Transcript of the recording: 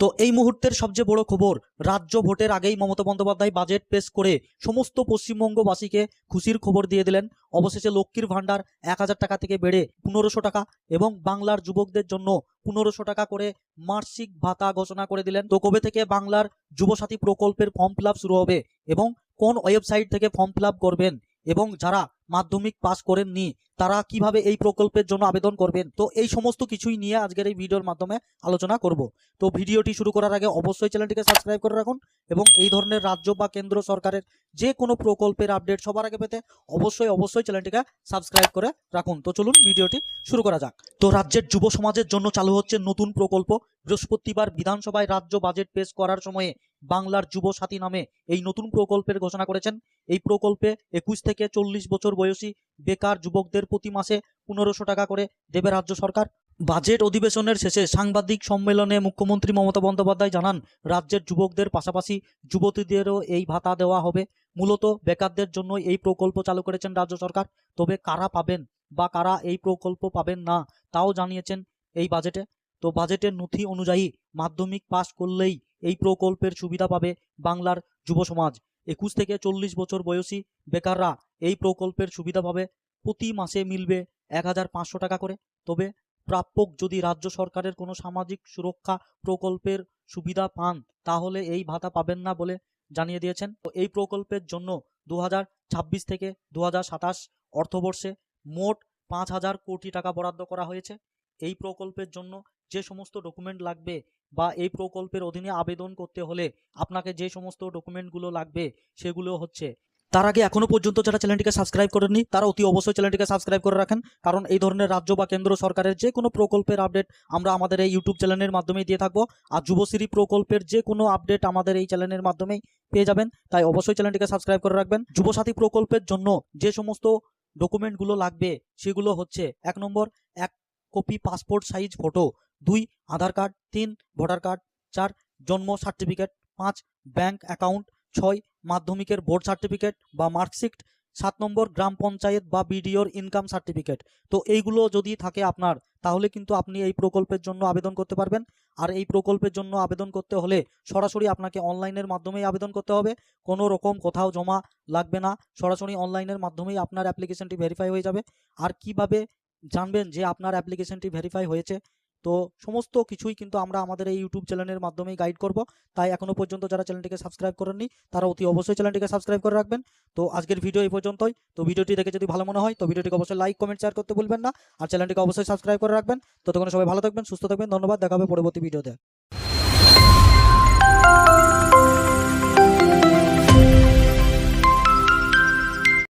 তো এই মুহূর্তের সবচেয়ে বড় খবর, রাজ্য ভোটের আগেই মমতা বন্দ্যোপাধ্যায় বাজেট পেশ করে সমস্ত পশ্চিমবঙ্গবাসীকে খুশির খবর দিয়ে দিলেন। অবশেষে লক্ষ্মীর ভাণ্ডার এক হাজার টাকা থেকে বেড়ে পনেরোশো টাকা এবং বাংলার যুবকদের জন্য পনেরোশো টাকা করে মাসিক ভাতা ঘোষণা করে দিলেন। তো কবে থেকে বাংলার যুবসাথী প্রকল্পের ফর্ম ফিল শুরু হবে এবং কোন ওয়েবসাইট থেকে ফর্ম ফিল করবেন এবং যারা মাধ্যমিক পাস করেননি, তারা কীভাবে এই প্রকল্পের জন্য আবেদন করবেন? তো এই সমস্ত কিছুই নিয়ে আজকের এই ভিডিওর মাধ্যমে আলোচনা করব। তো ভিডিওটি শুরু করার আগে অবশ্যই চ্যানেলটিকে সাবস্ক্রাইব করে রাখুন এবং এই ধরনের রাজ্য বা কেন্দ্র সরকারের যে কোনো প্রকল্পের আপডেট সবার আগে পেতে অবশ্যই অবশ্যই চ্যানেলটিকে সাবস্ক্রাইব করে রাখুন। তো চলুন ভিডিওটি শুরু করা যাক। তো রাজ্যের যুব সমাজের জন্য চালু হচ্ছে নতুন প্রকল্প। বৃহস্পতিবার বিধানসভায় রাজ্য বাজেট পেশ করার সময়ে বাংলার যুব সাথী নামে এই নতুন প্রকল্পের ঘোষণা করেছেন। এই প্রকল্পে একুশ থেকে চল্লিশ বছর বয়সী বেকার যুবকদের প্রতি মাসে পনেরোশো টাকা করে দেবে রাজ্য সরকার। বাজেট অধিবেশনের শেষে সাংবাদিক সম্মেলনে মুখ্যমন্ত্রী মমতা বন্দ্যোপাধ্যায় জানান, রাজ্যের যুবকদের পাশাপাশি যুবতীদেরও এই ভাতা দেওয়া হবে। মূলত বেকারদের জন্য এই প্রকল্প চালু করেছেন রাজ্য সরকার। তবে কারা পাবেন বা কারা এই প্রকল্প পাবেন না, তাও জানিয়েছেন এই বাজেটে। তো বাজেটের নথি অনুযায়ী মাধ্যমিক পাশ করলেই এই প্রকল্পের সুবিধা পাবে বাংলার যুব সমাজ। একুশ থেকে চল্লিশ বছর বয়সী বেকাররা এই প্রকল্পের সুবিধা পাবে। প্রতি মাসে মিলবে এক হাজার পাঁচশো টাকা করে। তবে প্রাপক যদি রাজ্য সরকারের কোনো সামাজিক সুরক্ষা প্রকল্পের সুবিধা পান, তাহলে এই ভাতা পাবেন না বলে জানিয়ে দিয়েছেন। এই প্রকল্পের জন্য দু থেকে দু অর্থবর্ষে মোট পাঁচ হাজার কোটি টাকা বরাদ্দ করা হয়েছে। এই প্রকল্পের জন্য যে সমস্ত ডকুমেন্ট লাগবে বা এই প্রকল্পের অধীনে আবেদন করতে হলে আপনাকে যে সমস্ত ডকুমেন্টগুলো লাগবে সেগুলো হচ্ছে। তার আগে এখনও পর্যন্ত যারা চ্যানেলটিকে সাবস্ক্রাইব করেননি, তারা অতি অবশ্যই চ্যানেলটিকে সাবস্ক্রাইব করে রাখেন। কারণ এই ধরনের রাজ্য বা কেন্দ্র সরকারের যে কোনো প্রকল্পের আপডেট আমরা আমাদের এই ইউটিউব চ্যানেলের মাধ্যমেই দিয়ে থাকব। আর যুবশ্রী প্রকল্পের যে কোনো আপডেট আমাদের এই চ্যানেলের মাধ্যমেই পেয়ে যাবেন। তাই অবশ্যই চ্যানেলটিকে সাবস্ক্রাইব করে রাখবেন। যুবসাথী প্রকল্পের জন্য যে সমস্ত ডকুমেন্টগুলো লাগবে সেগুলো হচ্ছে, এক নম্বর, এক কপি পাসপোর্ট সাইজ ফটো দুই, আধার কার্ড, তিন, ভোটার কার্ড, চার, জন্ম সার্টিফিকেট, পাঁচ, ব্যাংক অ্যাকাউন্ট, ছয়, মাধ্যমিকের বোর্ড সার্টিফিকেট বা মার্কশিট, সাত নম্বর গ্রাম পঞ্চায়েত বা বিডিওর ইনকাম সার্টিফিকেট। তো এইগুলো যদি থাকে আপনার, তাহলে কিন্তু আপনি এই প্রকল্পের জন্য আবেদন করতে পারবেন। আর এই প্রকল্পের জন্য আবেদন করতে হলে সরাসরি আপনাকে অনলাইনের মাধ্যমেই আবেদন করতে হবে। কোনো রকম কোথাও জমা লাগবে না, সরাসরি অনলাইনের মাধ্যমেই আপনার অ্যাপ্লিকেশনটি ভেরিফাই হয়ে যাবে। আর কীভাবে জানবেন যে আপনার অ্যাপ্লিকেশনটি ভেরিফাই হয়েছে? তো সমস্ত কিছুই কিন্তু আমরা আমাদের এই ইউটিউব চ্যানেলের মাধ্যমেই গাইড করব। তাই এখনও পর্যন্ত যারা চ্যানেলটিকে সাবস্ক্রাইব করেননি, তারা অতি অবশ্যই চ্যানেলটিকে সাবস্ক্রাইব করে রাখবেন। তো আজকের ভিডিও এই পর্যন্তই। তো ভিডিওটি দেখে যদি ভালো মনে হয়, তো ভিডিওটিকে অবশ্যই লাইক কমেন্ট শেয়ার করতে ভুলবেন না। আর চ্যানেলটিকে অবশ্যই সাবস্ক্রাইব করে রাখবেন। ততক্ষণ সবাই ভালো থাকবেন, সুস্থ থাকবেন। ধন্যবাদ। দেখা হবে পরবর্তী ভিডিওতে